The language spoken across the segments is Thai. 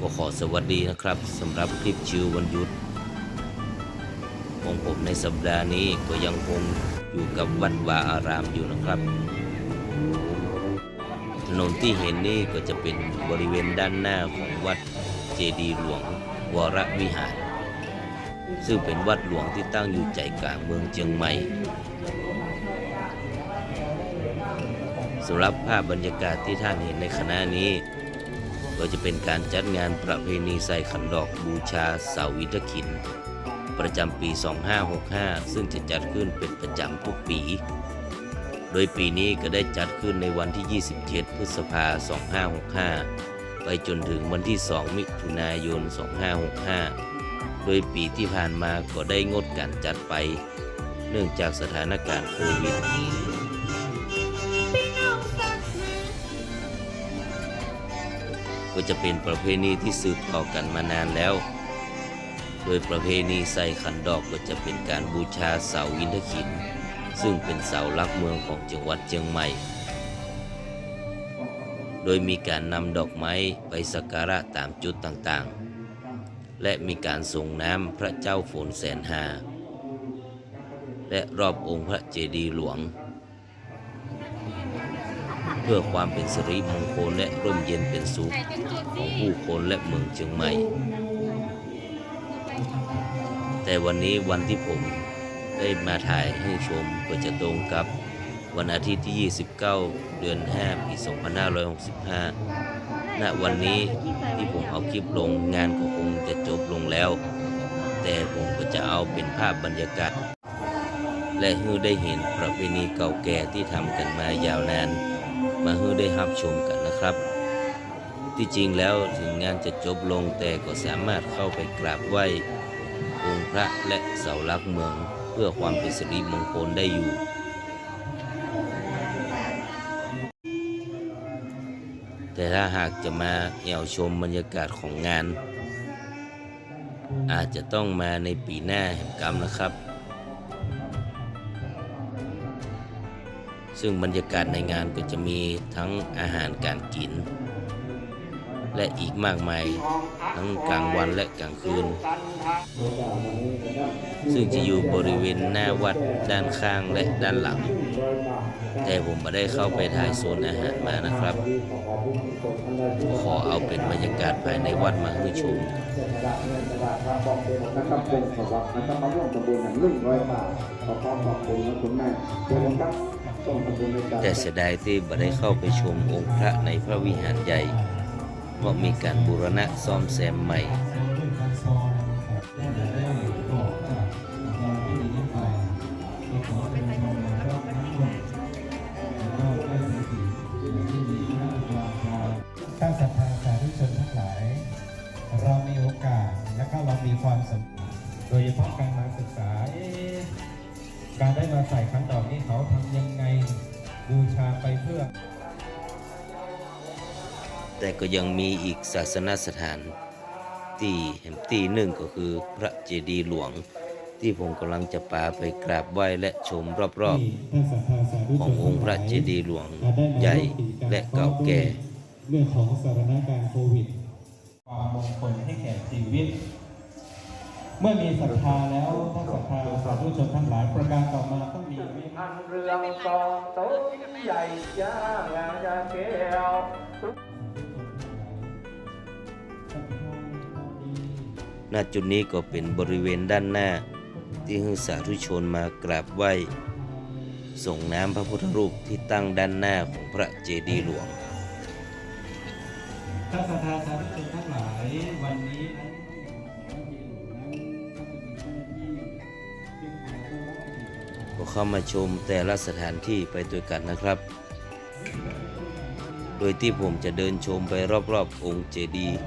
ก็ขอสวัสดีนะครับสำหรับคลิปชิววันหยุดของผมในสัปดาห์นี้ก็ยังคงอยู่กับวัดวาอารามอยู่นะครับ ถนนที่เห็นนี่ก็จะเป็นบริเวณด้านหน้าของวัดเจดีย์หลวงวรวิหาร ซึ่งเป็นวัดหลวงที่ตั้งอยู่ใจกลางเมืองเชียงใหม่สำหรับภาพบรรยากาศที่ท่านเห็นในขณะนี้ ก็จะเป็นการจัดงานประเพณีใส่ขันดอกบูชาเสาอิฐขิน ประจำปี 2565 ซึ่งจะจัดขึ้นเป็นประจำทุกปี โดยปีนี้ก็ได้จัดขึ้นในวันที่ 27 พฤษภาคม2565 ไปจนถึงวันที่ 2 มิถุนายน 2565 โดยปีที่ผ่านมาก็ได้งดการจัดไป เนื่องจากสถานการณ์โควิด ก็จะเป็นประเพณีที่สืบต่อกันมานานแล้ว โดยประเพณีใส่ขันดอกก็จะเป็นการบูชาเสาอินทขิน ซึ่งเป็นเสาหลักเมืองของจังหวัดเชียงใหม่ โดยมีการนำดอกไม้ไปสักการะตามจุดต่างๆ และมีการส่งน้ำพระเจ้าฝนแสนหาและรอบองค์พระเจดีย์หลวง เพื่อความเป็นสิริมงคลและร่มเย็นเป็นสุขของผู้คนและเมืองเชียงใหม่ แต่วันนี้วันที่ผมได้มาถ่ายให้ชมก็จะตรงกับวันอาทิตย์ที่ 29 เดือน 5 ปี 2565 ณ วันนี้ที่ผมเอาคลิปลงงานก็คงจะจบลงแล้ว แต่ผมก็จะเอาเป็นภาพบรรยากาศ และให้ได้เห็นประเพณีเก่าแก่ที่ทำกันมายาวนาน มาให้ได้รับชมกันนะครับ ที่จริงแล้วถึงงานจะจบลงแต่ก็สามารถเข้าไปกราบไหว้องค์พระและเสาหลักเมืองเพื่อความเป็นสิริมงคลได้อยู่แต่ถ้าหากจะมาแอวชมบรรยากาศของงาน อาจจะต้องมาในปีหน้าแห่งกรรมนะครับ ซึ่งบรรยากาศในงานก็จะมีทั้งอาหารการกิน และอีกมากมายทั้งกลางวันและกลางคืน ซึ่งจะอยู่บริเวณหน้าวัดด้านข้างและด้านหลัง แต่ผมไม่ได้เข้าไปถ่ายโซนอาหารมานะครับ ขอเอาเป็นบรรยากาศภายในวัดมาให้ชมนะครับเป็นสวัสดิ์นะครับมาร่วมทำบุญหนึ่งร้อยบาทขอขอบขอบคุณนะคุณแม่เชิญนะครับ แต่เสียดายที่ไม่ได้เข้าไปชมองค์พระในพระวิหารใหญ่เพราะมีการบูรณะซ่อมแซมใหม่ท่านศรัทธาสาธุชนทั้งหลาย เรามีโอกาสและก็เรามีความสำคัญโดยเฉพาะการมาศึกษา การได้มาใส่ขันดอกนี้เขาทำยังไงบูชาไปเพื่อ แต่ก็ยังมีอีกศาสนสถานที่แห่งที่หนึ่งก็คือพระเจดีย์หลวง ที่ผมกำลังจะปาไปกราบไหว้และชมรอบๆ ขององค์พระเจดีย์หลวงใหญ่และเก่าแก่ เรื่องของสถานการณ์โควิด ความมงคลให้แก่ชีวิต เมื่อมีศรัทธาแล้วท่านศรัทธาสาธุชนทั้งหลายประการต่อมาต้องมีวิพันเรืองกองโต๊ะใหญ่ย่างานยาแก้วณจุดนี้ก็เป็นบริเวณด้านหน้า ที่ให้สาธุชนมากราบไหว้ ส่งน้ำพระพุทธรูปที่ตั้งด้านหน้าของพระเจดีย์หลวงท่านศรัทธาสาธุชนทั้งหลายวันนี้ เข้ามาชมแต่ละสถานที่ไปด้วยกันนะครับ โดยที่ผมจะเดินชมไปรอบๆองค์เจดีย์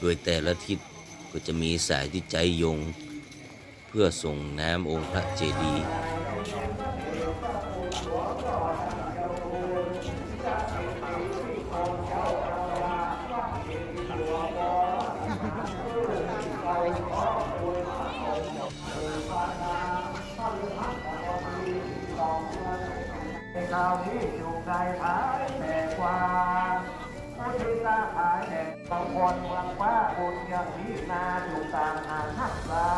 โดยแต่ละทิศก็จะมีสายที่ใจยง เพื่อส่งน้ำองค์พระเจดีย์คราวนี้จูงใจหายแม่กว่าม บางคนเมืองฟ้าบุญย่างนี้นาอยู่ตามหาทักษา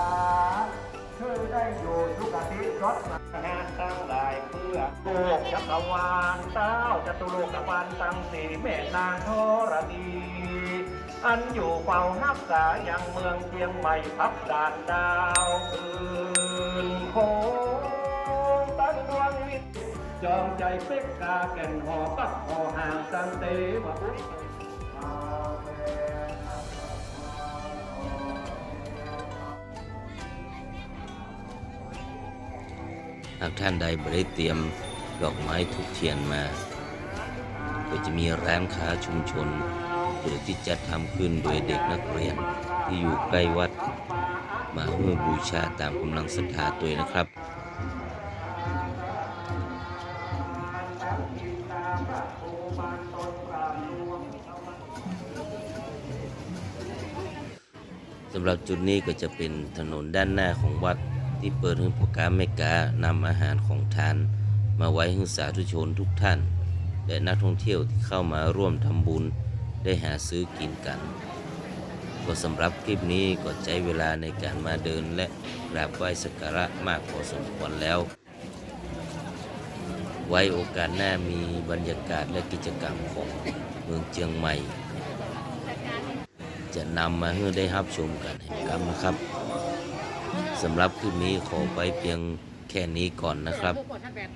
คือได้อยู่ทุกอาทิตย์รถมางานตั้งหลายเพื่อโลกจักรวาลเต้าจตุโลกบาลตั้งสีแม่นางธรณีอันอยู่เฝ้านักษายังเมืองเชียงใหม่พับด่านดาวคืนโคงตั้งดวงวิจอมใจเป็กกาแก่นหอปักหอห่างสันเตวะ หากท่านใดไม่ได้เตรียมดอกไม้ทุกเทียนมา ก็จะมีร้านค้าชุมชน หรือที่จัดทำขึ้นโดยเด็กนักเรียนที่อยู่ใกล้วัด มาเพื่อบูชาตามกำลังศรัทธาตัวนะครับสำหรับจุดนี้ก็จะเป็นถนนด้านหน้าของวัด ที่เปิดให้ผู้ค้าแม่กานำอาหารของทาน มาไว้ให้สาธุชนทุกท่าน และนักท่องเที่ยวที่เข้ามาร่วมทำบุญได้หาซื้อกินกัน ก็สำหรับคลิปนี้ก็ใช้เวลาในการมาเดินและกราบไหว้สักการะมากพอสมควรแล้ว ไว้โอกาสหน้ามีบรรยากาศและกิจกรรมของเมืองเชียงใหม่ จะนำมาให้ได้รับชมกันกรรมนะครับ สำหรับคลิปนี้ขอไปเพียงแค่นี้ก่อนนะครับทุกคนท่านแบบ